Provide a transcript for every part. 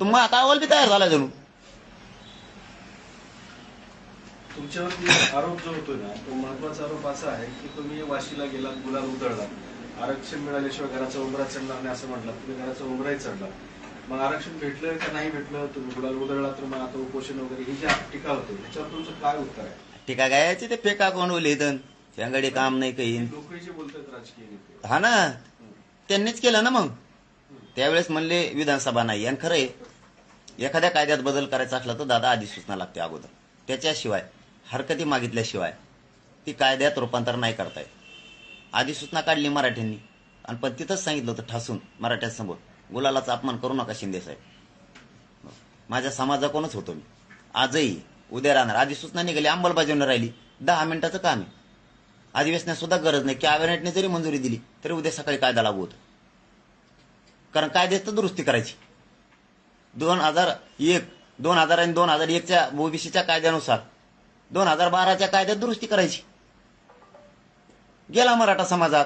तुम्हा आता अहवाल बी तयार झाला जणू. तुमच्यावरती आरोप जो होतोय ना तो महत्त्वाचा आरोप असा आहे की तुम्ही वाशीला गेला गुलाल उधळला आरक्षण मिळाल्याशिवाय घराचा उंबरा चढणार नाही असं म्हटलं तुम्ही घराचा उंबराही चढला. मग आरक्षण भेटलं का नाही भेटलं? तुम्ही गुलाल उधळला तर मग आता उपोषण वगैरे ही जी टीका होते त्याच्यावर तुमचं काय उत्तर आहे? टीका गायची ते फेका कोण लिहितं शेंगडी काम नाही काही. बोलतात राजकीय हा ना? त्यांनीच केलं ना मग? त्यावेळेस म्हणले विधानसभा नाही. आणि खरं आहे एखाद्या कायद्यात बदल करायचा असला तर दादा आधी सूचना लागते अगोदर. त्याच्याशिवाय हरकती मागितल्याशिवाय ती कायद्यात रूपांतर नाही करता येत आधी सूचना काढली मराठ्यांनी. आणि पण तिथंच सांगितलं होतं ठासून मराठ्यांसमोर गुलालाचा अपमान करू नका शिंदे साहेब. माझ्या समाजाकडूनच होतो मी? आजही उद्या राहणार. आधी सूचना निघाली अंमलबजावणी राहिली. दहा मिनिटाचं काम आहे. अधिवेशनात सुद्धा गरज नाही. कॅबिनेटने जरी मंजुरी दिली तरी उद्या सकाळी कायदा लागू होतो. कारण कायद्यात दुरुस्ती करायची. दोन हजार एक दोन हजार आणि दोन हजार एकच्या ओबीसीच्या कायद्यानुसार दोन हजार बाराच्या कायद्यात दुरुस्ती करायची. गेला मराठा समाजात.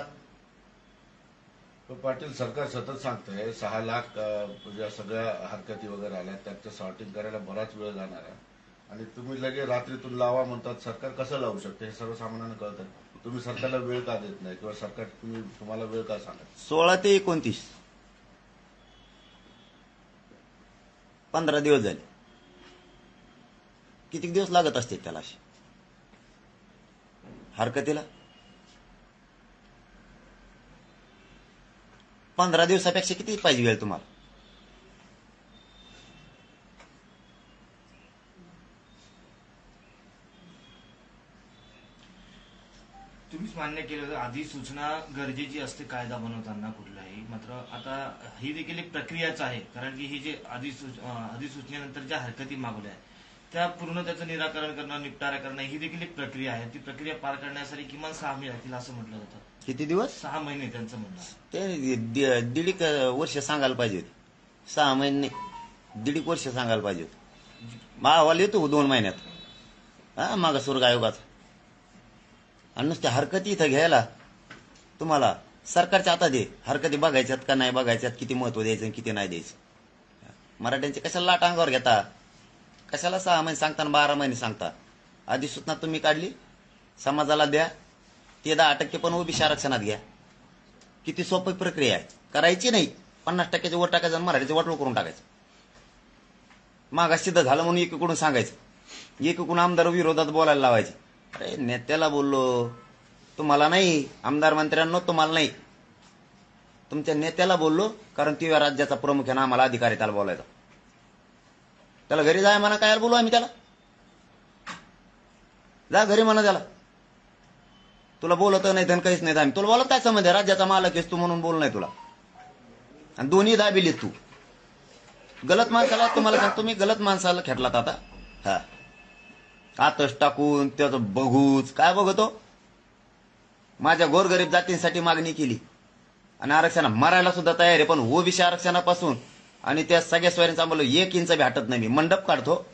पाटील सरकार सतत सांगतंय सहा लाख ज्या सगळ्या हरकती वगैरे आल्या त्याचं सॉर्टिंग करायला बराच वेळ जाणार आहे. आणि तुम्ही लगे रात्रीतून लावा म्हणतात सरकार कसं लावू शकते? हे सर्वसामान्यांना कळतं तुम्ही सरकारला वेळ का देत नाही? किंवा सरकार तुम्ही तुम्हाला वेळ का सांगत सोळा ते एकोणतीस. पंधरा दिवस झाले. किती दिवस लागत असते त्याला अशी हरकतीला? पंधरा दिवसापेक्षा किती पाहिजे वेळ तुम्हाला? तुम्हीच मान्य केलं होतं आधी सूचना गरजेची असते कायदा बनवताना कुठलाही. मात्र आता ही देखील एक प्रक्रियाच आहे कारण की ही जे अं, अधिसूचनेनंतर ज्या हरकती मागवल्या आहेत त्या पूर्ण त्याचं निराकरण करणं निपटारा करणं ही देखील एक प्रक्रिया आहे. ती प्रक्रिया पार करण्यासाठी किमान सहा महिने लागतील असं म्हटलं जातं. किती दिवस? सहा महिने त्यांचं म्हणणं. ते दीड एक वर्ष सांगायला पाहिजे होते सहा महिने नाही. दीड एक वर्ष सांगायला पाहिजे होते मा अहवाल येतो दोन महिन्यात. हा मागासवर्ग आयोगाचा. नुसत्या हरकती इथं घ्यायला तुम्हाला सरकारच्या आता दे हरकती बघायच्यात का नाही बघायच्यात? किती महत्त्व द्यायचं आणि किती नाही द्यायचं? मराठ्यांचे कशाला लाट अंगावर घेता? कशाला सहा महिने सांगता आणि बारा महिने सांगता? अधिसूचना तुम्ही काढली? समाजाला द्या. ते दहा टक्के पण ओबीसी आरक्षणात घ्या. किती सोपी प्रक्रिया आहे. करायची नाही. पन्नास टक्क्याचे वर टाकायचं आणि मराठीचे वाटलो करून टाकायचं. मागा सिद्ध झालं म्हणून एकीकडून सांगायचं. एकीकडून आमदार विरोधात बोलायला लावायचे. अरे नेत्याला बोललो तुम्हाला नाही आमदार मंत्र्यांनो तुम्हाला नाही. तुमच्या नेत्याला बोललो कारण ती राज्याचा प्रमुख आहे ना आम्हाला अधिकारी त्याला बोलायचा. त्याला घरी जाय म्हणा काय बोलू आम्ही त्याला? जा घरी म्हणा त्याला. तुला बोलत नाही धन काहीच नाही आम्ही. तुला बोलत काय संबंध आहे? राज्याचा मालक आहेस तू म्हणून बोल नाही तुला. आणि दोन्ही दाबिलीत तू. गलत माणसाला तुम्हाला सांगतो मी गलत माणसाला खेटलात आता. हा. आतच टाकून त्याचं बघूच. काय बघतो? माझ्या गोरगरीब जातींसाठी मागणी केली. आणि आरक्षण मरायला सुद्धा तयार आहे पण ओबीसी आरक्षणापासून आणि त्या सगळ्या स्वयंचा आम्हाला एक इंच बी हटत नाही. मी मंडप काढतो.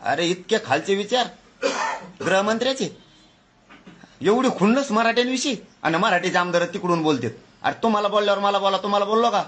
अरे इतके खालचे विचार. गृहमंत्र्याचे. एवढी खुंडस मराठ्यांविषयी. आणि मराठीचे आमदार तिकडून बोलतात. अरे तुम्हाला बोलल्यावर मला बोला तुम्हाला बोललो का?